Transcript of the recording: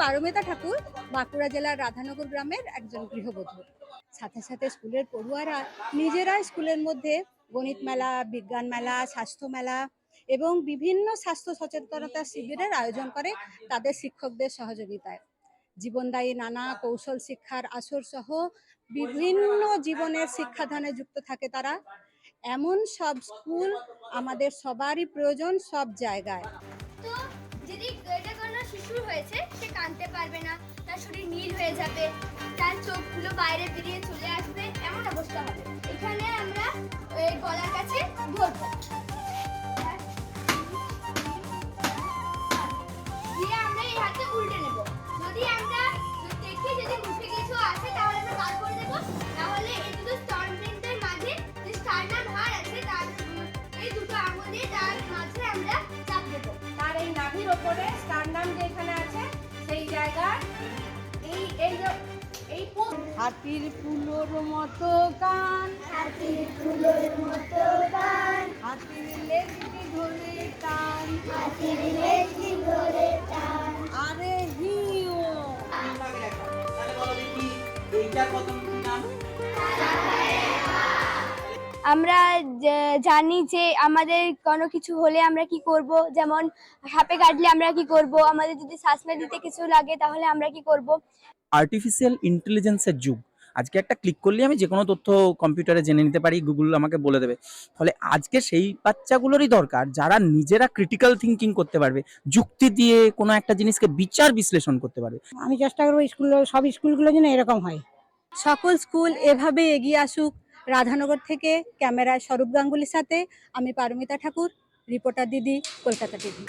পারমিতা ঠাকুর, বাঁকুড়া জেলার রাধানগর গ্রামের একজন গৃহবধূ। সাথে সাথে স্কুলের পড়ুয়ারা নিজেরা স্কুলের মধ্যে গণিত মেলা, বিজ্ঞান মেলা, স্বাস্থ্য মেলা এবং বিভিন্ন স্বাস্থ্য সচেতনতা শিবিরের আয়োজন করে তাদের শিক্ষকদের সহযোগিতায়। জীবনদায়ী নানা কৌশল শিক্ষার আসর সহ বিভিন্ন জীবনের শিক্ষাদানে যুক্ত থাকে তারা। এমন সব স্কুল আমাদের সবারই প্রয়োজন সব জায়গায়। যদি এটা কোনো শিশুর হয়েছে, সে কাঁদতে পারবে না, তার শরীর নীল হয়ে যাবে, তার চোখগুলো বাইরে বেরিয়ে চলে আসবে, এমন অবস্থা হবে। এখানে আমরা এই গলার কাছে ধরবো। দিয়ে আমরা এই হাতে উল্টে নেব। যদি আমরা দেখি যদি মুখে কিছু ওপরে স্টারনাম যে এখানে আছে সেই জায়গায় এই এই যে এই হাতির ফুলোর মতো কান। হাতির ফুলের মতো গান হাতির লেজটি ধরে টান। হাতির লেজটি ধরে টান। আরে হিও। তাহলে বলো দেখি এইটা কত আমরা জানি যে আমাদের কোনো কিছু হলে আমরা কি করব। যেমন সাপে কাটলে আমরা কি করব? আমাদের যদি শ্বাস দিতে কিছু লাগে তাহলে আমরা কি করব? আর্টিফিশিয়াল ইন্টেলিজেন্সের যুগ। আজকে একটা ক্লিক করলে আমি যে কোনো তথ্য কম্পিউটারে জেনে নিতে পারি গুগল আমাকে বলে দেবে। ফলে আজকে সেই বাচ্চাগুলোরই দরকার যারা নিজেরা ক্রিটিক্যাল থিঙ্কিং করতে পারবে যুক্তি দিয়ে কোনো একটা জিনিসকে বিচার বিশ্লেষণ করতে পারবে। আমি চেষ্টা করব স্কুল সব স্কুলগুলো যেন এরকম হয়। সকল স্কুল এভাবে এগিয়ে আসুক রাধানগর থেকে ক্যামেরায় স্বরূপ গাঙ্গুলির সাথে আমি পারমিতা ঠাকুর রিপোর্টার দিদি কলকাতা টিভি